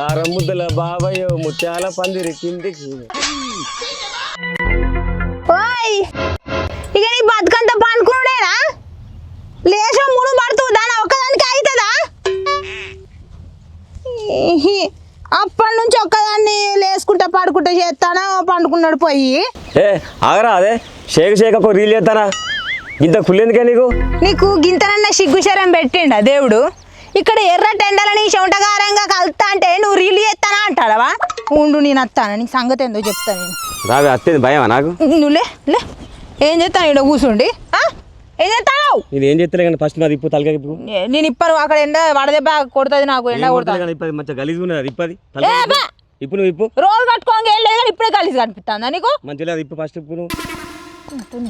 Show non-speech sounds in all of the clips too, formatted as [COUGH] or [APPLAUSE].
రారముద్దల బాబయ్య ముత్యాల పందిరి కిందికి. ఓయ్! ఇక నీ బతుకంతా పండుకున్నాడేనా లేచో మును పడుతుంది దాని ఒక్కదానికి అవుతుందా. అప్పటి నుంచి ఒక్కదాన్ని లేసుకుంటా పడుకుంటా చేస్తానా పండుకున్నాడు పోయి? ఏ ఆగరా అదే షేక్ షేక్ ఒక రీల్ చేస్తానా? ఇంత కుళ్ళేందుకే నీకు? నీకు గింతనన్న సిగ్గుశరం పెట్టిండా దేవుడు? ఇక్కడ ఎర్ర టెండలని చెమటగారంగా కలుతా అంటే నువ్వు రీల్ చేస్తానా అంటాడవా? ఉండు నేను వస్తాను. నీకు సంగతి ఏందో చెప్తా నేను. రావే అత్తేది భయమా నాకు? నువ్వు లే ఏం చేస్తాను ఇక్కడ కూర్చుండి? ఆ? ఏం చేస్తావు? నేను ఏం చేస్తలే కానీ ఫస్ట్ నాది ఇప్పు తలకాయ ఇప్పు నేను ఇప్పను అక్కడ ఎండ వడదెబ్బ కొడుతుంది నాకు ఎండ కొడుతుంది. ఇప్పది? మంచిగా గలీజ్ ఉన్నది ఇప్పది? ఏ తలకాయ బా! ఇప్పు. ఇప్పు నువ్వు ఇప్పు. రోజు కట్టుకోగా ఏం లేదు కానీ ఇప్పుడే కలిసి కనిపిస్తుందా నీకు? మంచిగా ఇప్పు ఫస్ట్ ఇప్పు నువ్వు.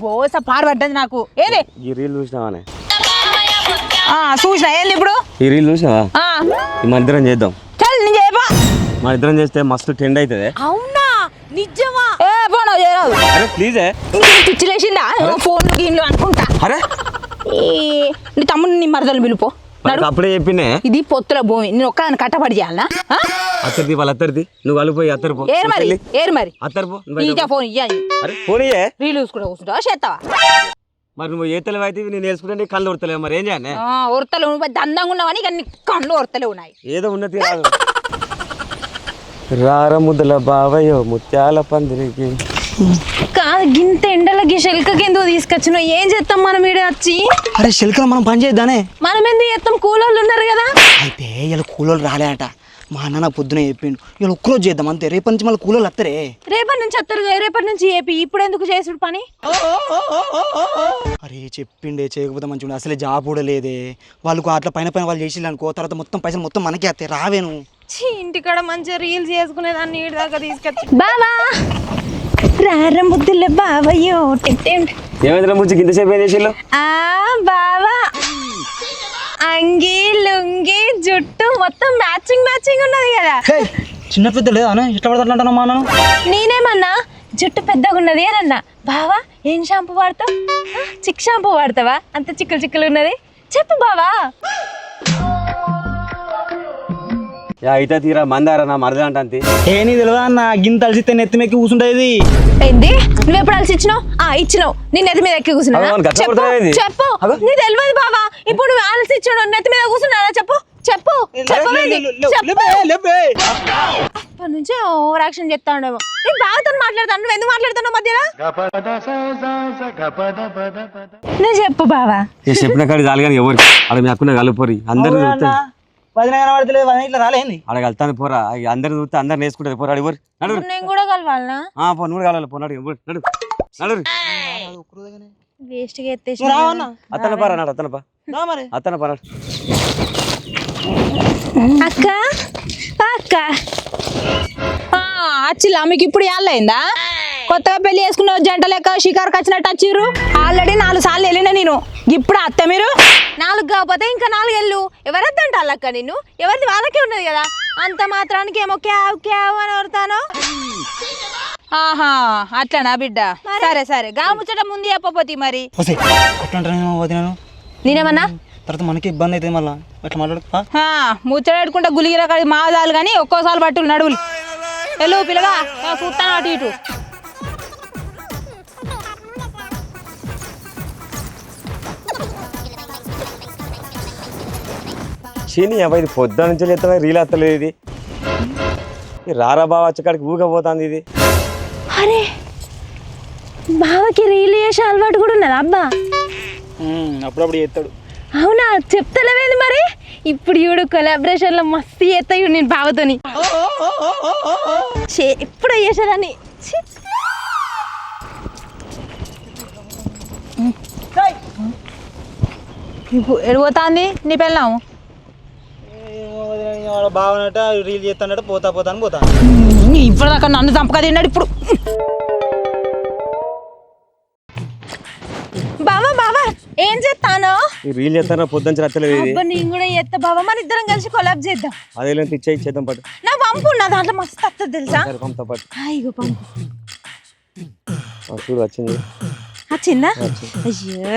బోస నాకు. ఏది? ఈ రీల్ చూసినావానే? చూసినా. ఏంది ఇప్పుడు? ఈ రీల్ చూసినావా? ఆ, ఈ మన ఇద్దరం చేద్దాం. చల్ నేను చేయబా మన ఇద్దరం చేస్తే మస్తు టెండ్ అవుతుంది అవునా? నిజమా? ఏ నాకు చేయరాదు అరే ప్లీజే ఫోన్లు గీన్లు అనుకుంటా. అరే. నీ తమ్ముని నీ మరదలు పిలుపో. అప్పుడే చెప్పినే? ఇది పొత్తుల భూమి. నేను ఒక్కదాన్ని కట్టబడి చేయాలనా? అత్తరిది వాళ్ళ అత్తరిది. నువ్వు వాళ్ళు పోయి అత్తరు పో. ఏరు మరి. ఏరు మరి. అత్తరు పో. నువ్వు బయట నీకే పో. ఫోన్ ఇయ్యాలి అరే పోనీయే రీల్ చూసుకుంటా కూర్చుంటావా చేస్తావా? మరి నువ్వు ఏ తెలివి అయితే నేను నేర్చుకుంటే నీకు కళ్ళు ఉడతలేవు మరి ఏం చేయాలి? నువ్వు దందంగా ఉన్నావని ఇక నీ కళ్ళు ఉరతలే ఉన్నాయి ఏదో ఉన్నది రాదు. రారముద్దల బావయ్య ముత్యాల పందిరికి. కాదు గింత ఎండలకి శెల్కకి ఎందుకు తీసుకొచ్చిన ఏం చేస్తాం మనం ఈడ వచ్చి? అరే శిల్కలో మనం పని చేద్దానే మనం ఎందుకు చేస్తాం? కూలోళ్ళు ఉన్నారు కదా. అయితే ఇలా కూలోళ్ళు రాలేట. మా అన్న నాకు పొద్దున చెప్పిండు. ఇలా ఒక్కరోజు చేద్దాం అంతే. రేపటి నుంచి మళ్ళీ కూలోళ్ళు వస్తారే రేపటి నుంచి వస్తారు రేపటి నుంచి ఏపీ. ఇప్పుడు ఎందుకు చేసుడు పని? అరే చెప్పిండే చేయకపోతే మంచిగా అసలే జాబ్ కూడా లేదే. వాళ్ళకు అట్లా పైన పైన వాళ్ళు చేసి అనుకో తర్వాత మొత్తం పైసలు మొత్తం మనకే వస్తాయి రావేను ఇంటికాడ మంచిగా రీల్స్ చేసుకునేదాన్ని ఈడి దాకా తీసుకొచ్చి. ముద్దుల బావయ్యో. టెట్టేం. ఏమైందిరా ముచ్చి గింతసేపు ఏం చేసిల్లు బావా. అంగి లుంగి జుట్టు మొత్తం మ్యాచింగ్ మ్యాచింగ్ ఉన్నది కదా. చిన్న పెద్ద లేదా అన్న? ఇట్లా మా అన్న? నేనేమన్నా? జుట్టు పెద్దగా ఉన్నది ఏనన్నా బావా ఏం షాంపూ వాడతావు? చిక్ షాంపూ వాడతావా? అంత చిక్కులు చిక్కులు ఉన్నది. చెప్పు బావా. అయితే తీరా మందారా నా మరద అంటుంది ఏ నీ తెలియదా అన్న? గింత అలసితే నెత్తి మెక్కి కూర్చుంటది ఏంది? నువ్వు ఎప్పుడు అలసి ఇచ్చినావు ఆ ఇచ్చినావు. నీ నెత్తి మీద ఎక్కి కూర్చున్నావా? అవును, గట్ల చెప్పు కొడతావేంది? చెప్పు. నీ తెలియదు బావా. ఇప్పుడు నువ్వు అలసి ఇచ్చాడు నెత్తి మీద కూర్చున్నావా చెప్పు. చెప్పు. చెప్పవేంది? చెప్పు. అప్పటి నుంచి ఓవర్ యాక్షన్ చెప్తా ఉండేమో నేను బావతో మాట్లాడతాను. నువ్వు ఎందుకు మాట్లాడుతున్నావు మధ్యలో? నువ్వు చెప్పు బావా. చెప్పిన కాడి చాలు కానీ ఎవరు అక్కడ మీ అక్కున కలుపురి అందరిని చూస్తే వదిన కనబడతలేదు వదిన ఇట్లా రాలేంది. అక్కడ వెళ్తాను పోరా. ఇక అందరిని చూస్తే అందరిని వేసుకుంటుంది పోరా ఎవరు? నడు నేను కూడా కలవాలనా? ఆ పో నువ్వు కావాలి పో నడు ఎవరు? నడు నడు వేస్ట్గా ఎత్తేసి నువ్వు రావన్నా అత్తన పారా నాడు అత్తన పా. రా మరి. అత్తన పారా అక్క అక్క. అచ్చిలా మీకు ఇప్పుడు ఏళ్ళైందా కొత్తగా పెళ్ళి చేసుకున్న జంట లెక్క షికార్కి వచ్చినట్టు వచ్చిర్రు. ఆల్రెడీ నాలుగు సార్లు వెళ్ళిన నేను. ఇప్పుడు అత్త మీరు? నాలుగు కాకపోతే ఇంకా నాలుగు వెళ్ళు ఎవరద్దంట వాళ్ళక్క నిన్ను? ఎవరిది వాళ్ళకే ఉన్నది కదా? అంత మాత్రానికి ఏమో క్యావ్ క్యావ్ అని ఎవరుతానో ఆహా అట్లనా బిడ్డ? సరే సరే. గా ముచ్చట ముందు చెప్పపోతే మరి. నేనేమన్నా? తర్వాత మనకి ఇబ్బంది అవుతుంది మళ్ళీ. అట్లా మాట్లాడక పెట్టుకుంటే గులిగిర మాదాలు కానీ ఒక్కోసారి పట్టులు నడువులు. వెళ్ళు పిల్లగా చూస్తాను అటు ఇటు. చీని అబ్బాయి ఇది పొద్దున నుంచి ఎత్తవా రీల్ అత్తలేదు ఇది. రారా బావ వచ్చేకాడికి ఊగపోతుంది ఇది. అరే బావకి రీల్ చేసే అలవాటు కూడా ఉన్నదా అబ్బా? అప్పుడప్పుడు చేస్తాడు. అవునా చెప్తలేవేంది మరి? ఇప్పుడు చూడు కొలాబరేషన్లో మస్తు చేస్తాయి నేను బావతోని. చే- ఎప్పుడు చేసేదాన్ని. ఛీ. ఇప్పుడు ఎడిపోతాంది నీ పెళ్ళాం బాగున్నట్ట రీల్ చేస్తానట పోతా పోతా అని పోతా. ఇప్పుడు దాకా నన్ను చంపక తిన్నాడు ఇప్పుడు. బావా బావా ఏం చేస్తాను? ఈ రీల్ చేస్తానా పొద్దున ఇది. అబ్బా నేను కూడా చేస్తా బావా మన ఇద్దరం కలిసి కొలాబ్ చేద్దాం. అదే లేని ఇచ్చే ఇచ్చేద్దాం పాటు. నా పంపు నా దాంట్లో మస్తు వస్తుంది తెలుసా? పంపుతా ఇగో పంపు. చూడు వచ్చింది. వచ్చిందా? అయ్యో.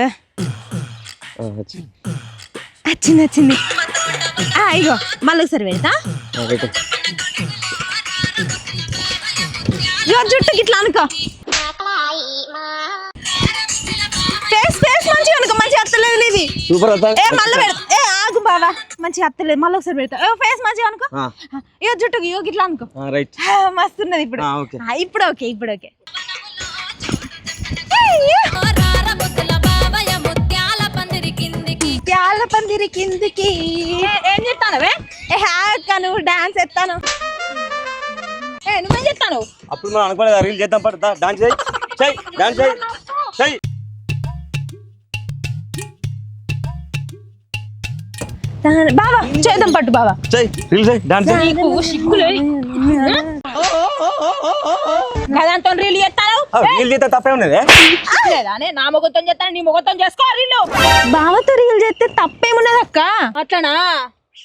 వచ్చింది వచ్చింది. ఇగో మళ్ళీ ఒకసారి పెడతా. ఇగో జుట్టు ఇట్లా అనుకో. ఫేస్ ఫేస్ మంచిగా అనుకో మంచిగా అత్తలేదు ఇది. సూపర్ అవుతా ఏ మళ్ళీ పెడతా. ఏ ఆగు బావా మంచిగా అత్తలేదు. మళ్ళీ ఒకసారి పెడతా. ఏ ఫేస్ మంచిగా అనుకో. ఇగో జుట్టుకి ఇగో ఇట్లా అనుకో. రైట్ ఇప్పుడు. ఇప్పుడు ఓకే ఇప్పుడు ఓకే. పందిరి కిందికి ఏ- ఏం చెప్తానవే ఏ హ్యాక్ నువ్వు డాన్స్ ఎత్తాను ఏ నువ్వేం చెప్తాను అప్పుడు మనం అనుకోలేదు రీల్ చేద్దాం పడతా డాన్స్ చేయి. చెయ్ డాన్స్ చేయి. చెయ్. బావా చేద్దాం పట్టు బావా. చెయ్ రీల్ చేయి డాన్స్ చేయి. నీకు సిగ్గులే గదంతో రీల్ చేస్తాను? రీల్ చేస్తే తప్పే ఉన్నది. లేదా నే నా మొగతం చేస్తాను నీ మొగతం చేసుకో రీల్. బావతో రీల్ చేస్తే తప్పేమున్నది అక్క? అట్లనా?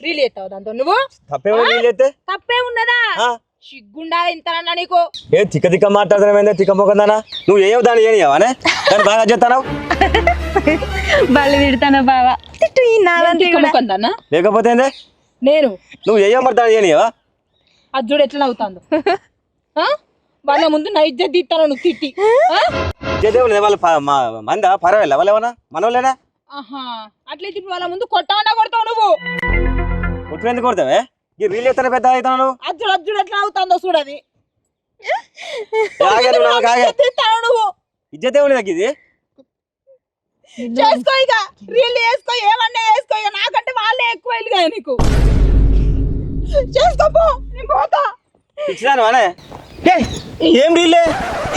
రీల్ చేస్తావు దాంతో. నువ్వు? తప్పే రీల్ చేస్తే తప్పేమున్నదా ఆ? సిగ్గుండాలి ఇంతనన్నా నీకు? ఏ తిక్క తిక్క మాట్లాడుతున్నావు తిక్క మొక్కదానా నువ్వు ఏయో దాన్ని ఏనియావానే దాన్ని బాగా చేస్తావు బళ్ళు తిడతాను బావా. తిట్టు ఈ నాదంతా కూడా. లేకపోతే ఏందే? నేను. నువ్వు ఎట్లా నవ్వుతాందో. ఆ? వాళ్ళ ముందు నా ఇజ్జత్ తీస్తాను నువ్వు తిట్టి. ఆ? చేద్దాం వాళ్ళ ప- మా మందా? పర్వాలేదు వాళ్ళు ఏమన్నా మనోళ్ళేనా? ఆహా. అట్లయితే ఇప్పుడు వాళ్ళ ముందు కొడతావు నువ్వు. ఎందుకు కొడతావే? ఈ రీల్ చేస్తానే పెద్ద అవుతావు నువ్వు అజ్జుడు అజ్జుడు ఎట్లా అవుతాందో చూడది ఇజ్జతే నాకు ఇది. చేసుకో ఇక రీల్ చేసుకో ఏమన్నా చేసుకో ఇక. నాకంటే వాళ్ళే ఎక్కువ వెళ్ళిగా నీకు. చేసుకోపో నేను పోతా. ఇచ్చినాను అనే? ఏం రీలే?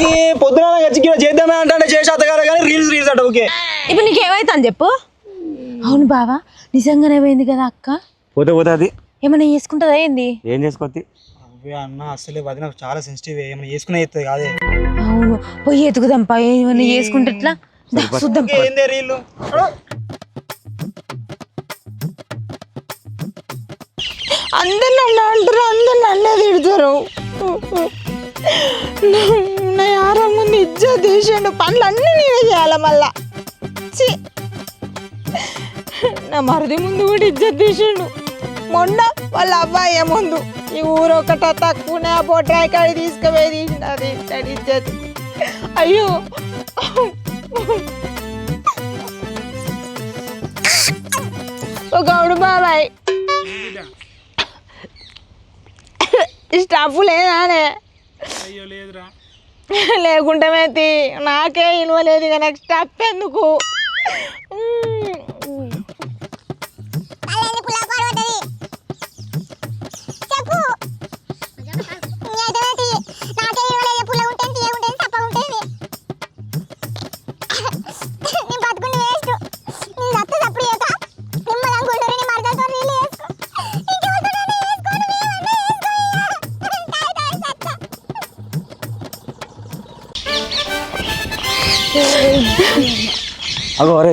ఈ పొద్దున గచ్చికి చేద్దామే అంటే చేసేత కదా కానీ రీల్స్ రీల్స్ అట ఓకే ఇప్పుడు నీకు చెప్పు. అవును బావా నిజంగానే పోయింది కదా అక్క? పోతే పోతే అది. ఏమైనా చేసుకుంటుందా ఏంది? ఏం చేసుకోద్ది? అవే అన్న అసలే అది నాకు చాలా సెన్సిటివ్ ఏమైనా చేసుకునే అవుతుంది కాదే. అవును పోయి ఎతుకుదాంపా ఏమైనా చేసుకుంటే ఎట్లా? దా, చూద్దాం. ఏందే రీళ్ళు అందరు నన్ను అంటారు అందరు నన్నే తిడతారు. నా యారా ముందు ఇజ్జా తీసిండు పనులు అన్నీ నేనే చేయాలి మళ్ళా? ఛీ. నా మరిది ముందు కూడా ఇజ్జత్ తీసిండు మొన్న వాళ్ళ అబ్బాయి ముందు ఈ ఊరు ఒకట తక్కువనే ఆ బొడ్రాయి కాడి తీసుకుపోయి అది ఇజ్జత్ అయ్యో! ఒక గౌడు బాబాయ్. స్టాఫ్ లేదానే లేకుంటే నాకే ఇలువ లేదు ఇక నాకు స్టాఫ్ ఎందుకు?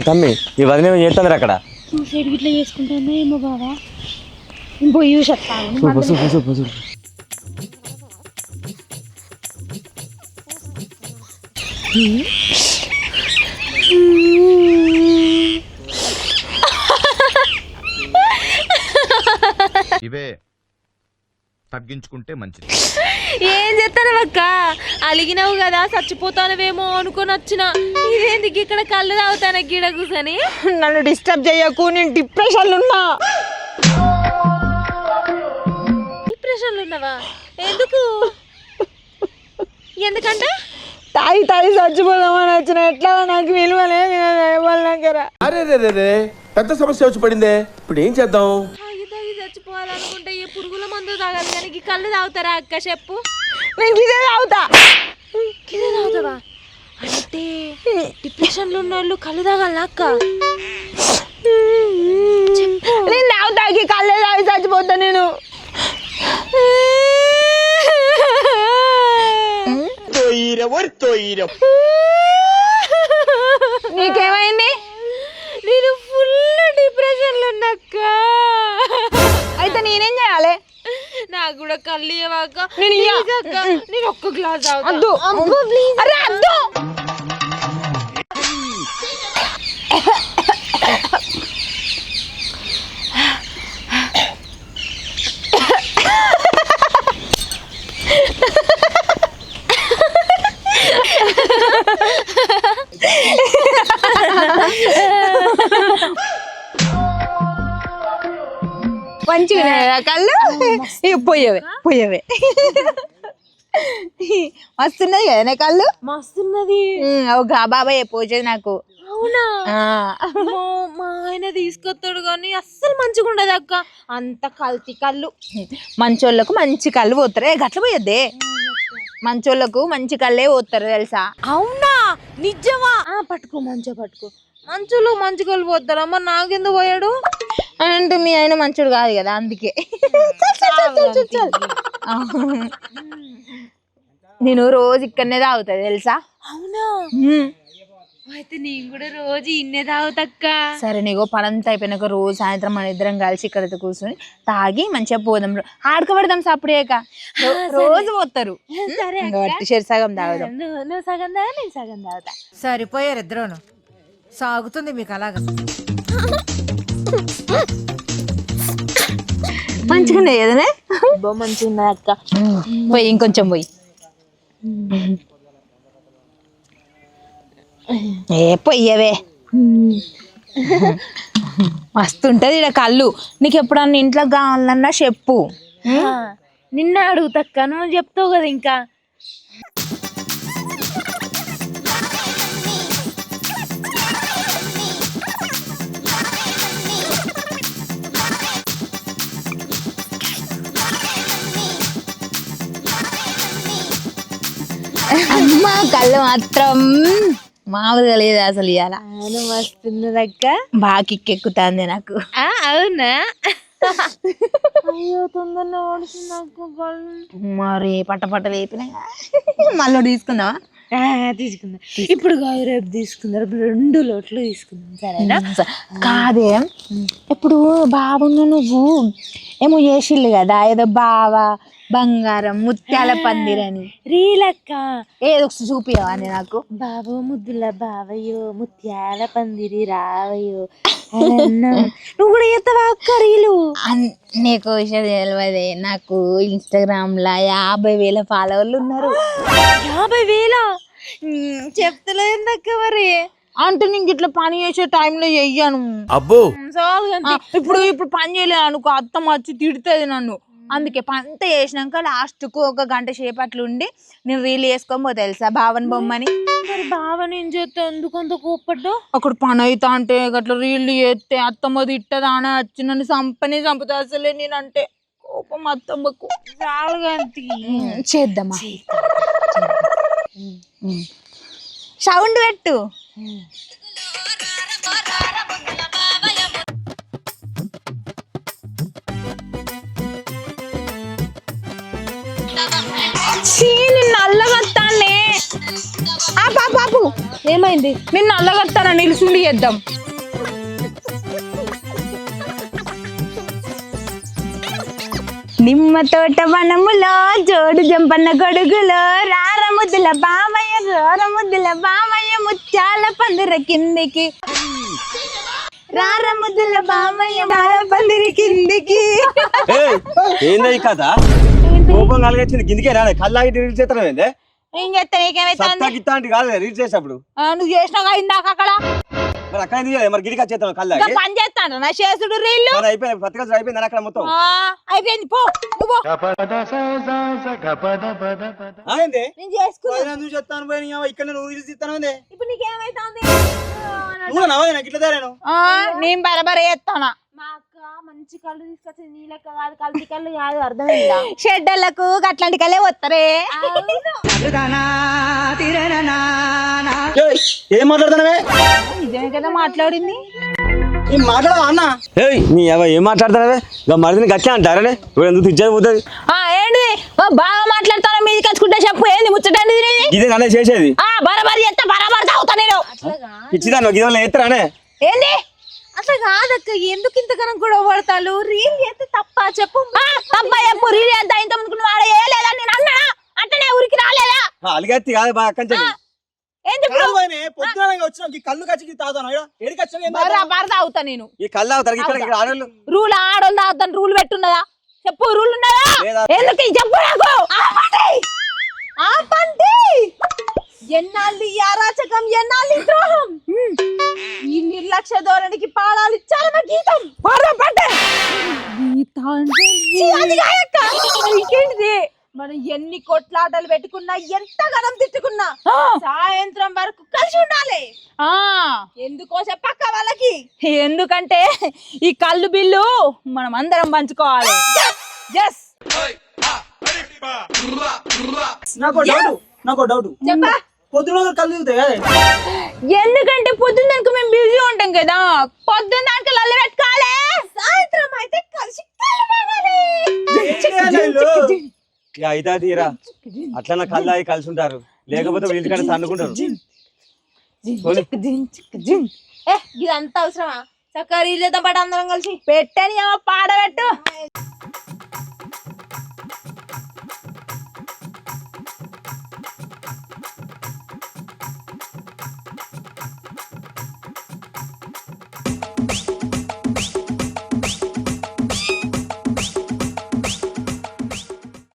తమ్మి ఈ వదిన చేస్తుంది అక్కడ? సైడ్ ఇట్లా చేసుకుంటానో ఏమో పోయి చూపు చూపు చూపు ఇవే. తగ్గించుకుంటే మంచిది. ఏం చేస్తాను అక్క? అలిగినావు కదా చచ్చిపోతానవేమో అనుకొని వచ్చిన. ఇదేంది ఇక్కడ కళ్ళు తాగుతాను గిడ కూసని? నన్ను డిస్టర్బ్ చేయకు నేను డిప్రెషన్లో ఉన్నా. డిప్రెషన్లో ఉన్నావా? ఎందుకు? ఎందుకంటే? తాగి తాగి చచ్చిపోదామని వచ్చిన ఎట్లా నాకు విలువ లేదు వాళ్ళ దగ్గర? అరే రే రే పెద్ద సమస్య వచ్చి పడిందే. ఇప్పుడు ఏం చేద్దాం? తాగి తాగి చచ్చిపోవాలనుకుంటే తాగాలి కానీ ఈ కళ్ళు తాగుతారా అక్క? చెప్పు. నేను ఇదే తాగుతా. ఇదే తాగుతావా? అంటే డిప్రెషన్లో ఉన్న వాళ్ళు కళ్ళు తాగాల అక్క? నేను తాగుతాకి కళ్ళే తాగి చచ్చిపోతా నేను. నీకేమైంది? నేను ఫుల్ డిప్రెషన్లో ఉన్నక్క అయితే నేనేం చేయాలి? నాకు కూడా కళ్ళు ఇవ్వక నేను ఒక్క గ్లాస్ అద్దు అరే అద్దు ఇక పోయేవే పోయేవే. వస్తున్నది కదా నా కళ్ళు? మస్తున్నది. ఒక బాబాయ్ పోసేది నాకు. అవునా. అమ్మో, మా ఆయన తీసుకొస్తాడు కానీ అస్సలు మంచిగా ఉండదు అక్క. అంత కల్తీ కళ్ళు. మంచోళ్ళకు మంచి కళ్ళు పోతారు. గట్ల పోయొద్దే. మంచోళ్ళకు మంచి కళ్ళే పోతారు తెలుసా? అవునా? నిజమా? ఆ, పట్టుకో మంచిగా పట్టుకో. మంచులో మంచి కళ్ళు పోతారా. మరి నాకెందుకు పోయాడు? అంటే మీ ఆయన మంచోడు కాదు కదా అందుకే. నేను రోజు ఇక్కడనే తాగుతా తెలుసా? అవునా. అయితే నేను కూడా రోజు ఇన్నే తాగుతక్క సరే నీకో పనంతా అయిపోయినాక రోజు సాయంత్రం మన ఇద్దరం కలిసి ఇక్కడ కూర్చొని తాగి మంచిగా పోదాం. ఆడుకోబడదాం సపరేక రోజు పోతారు. సరే ఇంకా వట్టి షేర్ సగం తాగుదాం. నువ్వు సగం తాగా నేను సగం తాగుతా. సరిపోయారు ఇద్దరును. సాగుతుంది మీకు అలాగా. [LAUGHS] మంచిగా ఉన్నాయి కదనే మంచిగా ఉన్నది అక్క. పోయి ఇంకొంచెం పోయి. ఏ పొయ్యవే. మస్తుంటది ఇక్కడ కళ్ళు. నీకు ఎప్పుడన్నా ఇంట్లో కావాలన్నా చెప్పు. నిన్న అడుగుతక్క నువ్వు చెప్తావు కదా ఇంకా. అమ్మ కళ్ళు మాత్రం మామూలుగా లేదు అసలు ఇవాళ అవును మస్తున్నది అక్క బాగా కిక్కెక్కుతాంది నాకు. ఆ, అవునా? అయ్యో తొందరలో ఓడిసింది అక్క కళ్ళు. మరి పట్ట పట్ట లేపినాయి. మళ్ళీ తీసుకుందామా? ఆ, తీసుకుందాం. ఇప్పుడు కాదు రేపు తీసుకుందాం. రేపు రెండు లోట్లు తీసుకుందాం సరేనా? కాదే ఇప్పుడు బాబున్న నువ్వు ఏమో చేసిల్లు కదా ఏదో బావ బంగారం ముత్యాల పందిరని. రీలక్క. ఏదో ఒకసారి చూపియవా అని నాకు? బాబు ముద్దుల బావయ్యో ముత్యాల పందిరి రావయ్యో. నువ్వు కూడా ఎత్తవా అక్క రీలు? అన్- నీకు విషయం తెలియదే నాకు ఇన్స్టాగ్రామ్ లా యాభై వేల ఫాలోవర్లు ఉన్నారు. యాభై వేల? చెప్తలేదక్క మరి? అంటే నీకు ఇట్లా పని చేసే టైంలో చెయ్యను. అబ్బో. ఇప్పుడు ఇప్పుడు పని చేయలేదు అనుకో అత్తమ్మ వచ్చి తిడుతుంది నన్ను. అందుకే పంత చేసినాక లాస్ట్కు ఒక గంట సేపు అట్లా ఉండి నేను రీల్ వేసుకొని పోతా తెలుసా భావన్ బొమ్మని? మరి బావ నేను చేస్తే ఎందుకు అంత కోప్పడ్డా అక్కడ పని అవుతా అంటే గట్ల రీళ్ళు చేస్తే అత్తమ్మ తిట్టదా అని వచ్చి నన్ను చంపని చంపుతా అసలే నేనంటే కోపం అత్తమ్మకు. చేద్దామా? సౌండ్ పెట్టు. ఆ పాపు ఏమైంది? నిన్ను అల్లగత్తానా నిలుసుండి చేద్దాం. నిమ్మ తోట వనములో జోడు జంపన్న గొడుగులో రారముద్దుల బామయ్య రారముద్దుల బామయ్య ముత్యాల పందిర కిందికి. రారముద్దుల బామయ్య బాల పందిరి కిందికి. ఏందో ఈ కథ? కోపం కలిగొచ్చింది గిందికే రాలే. కళ్ళాగి రీల్ చేస్తాను ఏందే? ఏం చేస్తా నీకేమైతుంది? సత్తా గిత్తా అంటే కాదు రీల్ చేసేటప్పుడు నువ్వు చేసినావు ఇందాక అక్కడ? మరి అక్కడ చేయలేదు? మరి గిడికి పని చేస్తాను నా చేసుడు రీళ్ళు అయిపోయింది పత్రిక అయిపోయింది అక్కడ మొత్తం. అయిపోయింది పో నువ్వు నేను పోయి ఇక్కడ నువ్వు రీల్స్ ఇస్తాను ఇప్పుడు నీకేమైతుంది? నువ్వు నవ్వదు నాకు ఇట్లా తయారాను ఆ, నేను బరబర చేస్తానా మా అక్క మంచి కళ్ళు తీసుకొచ్చింది నీ లెక్క కాదు కల్తీ కళ్ళు కాదు అర్థమైందా? షెడ్డలకు అట్లాంటి కలే వస్తారే ఏయ్, ఏం మాట్లాడుతున్నావే? నిజమే కదా మాట్లాడింది? మాట్లాడవా అన్న? ఏయ్ నీ అవ్వ ఏం ఇంకా మరిదిని గట్లే అంటారనే ఇప్పుడు ఎందుకు ఇచ్చేది పోతుంది? ఆ ఏంటి ఓ, బాగా మాట్లాడతాను మీది కచ్చుకుంటే చెప్పు. ఏంది ముచ్చటండి ఇది? నన్నే చేసేది. ఆ బరబరి చేస్తా బరబరి తాగుతా నేను. ఎత్తరానే ఏంది? అట్లా కాదక్క ఎందుకు ఇంతకనం గొడవ పడతారు రీల్ చేస్తే తప్ప చెప్పు. అబ్బా చెప్పు రీల్ చేద్దా ఇంత ముందుకు నువ్వు ఆడ వేయలేదా నేను అన్నా అట్టనే ఊరికి రాలేదా? అలిగత్తి కాదు బాగా అక్కడి రూల్ ఆడోళ్ళు తాగుతాను రూల్ పెట్టున్నదా? చెప్పు రూల్ ఉన్నదా? లేదా? ఎందుకు చెప్పు నాకు? ఆపండి! ఎన్నాళ్ళు ఈ అరాచకం ఎన్నాళ్ళు ఈ ద్రోహం? ఈ నిర్లక్ష్య ధోరణికి పాడాలి చాలా మా గీతం పాడదా పట్టే ఇంకేంటిది? మనం ఎన్ని కొట్లాటలు పెట్టుకున్నా ఎంత గనం తిట్టుకున్నా సాయంత్రం వరకు కలిసి ఉండాలి. ఎందుకోసం పక్క వాళ్ళకి. ఎందుకంటే ఈ కళ్ళు బిల్లు మనం అందరం పంచుకోవాలి. ఎస్ నాకు డౌట్ నాకు డౌట్ చెప్పా. పొద్దున ఎందుకంటే పొద్దున్న దానికి మేము బిజీ ఉంటాం కదా. పొద్దున్న దానికి లల్లి పెట్టుకోవాలి. సాయంత్రం అయితే కలిసి ఇక తీరా. అట్లా కళ్ళు కలిసి ఉంటారు లేకపోతే వీళ్ళ ఇంటికాడ తన్నుకుంటారు ఏ ఇదంతా అవసరమా? చక్కగా రీల్ చేద్దాం పాట అందరం కలిసి. పెట్టని ఏమో పాడబెట్టు.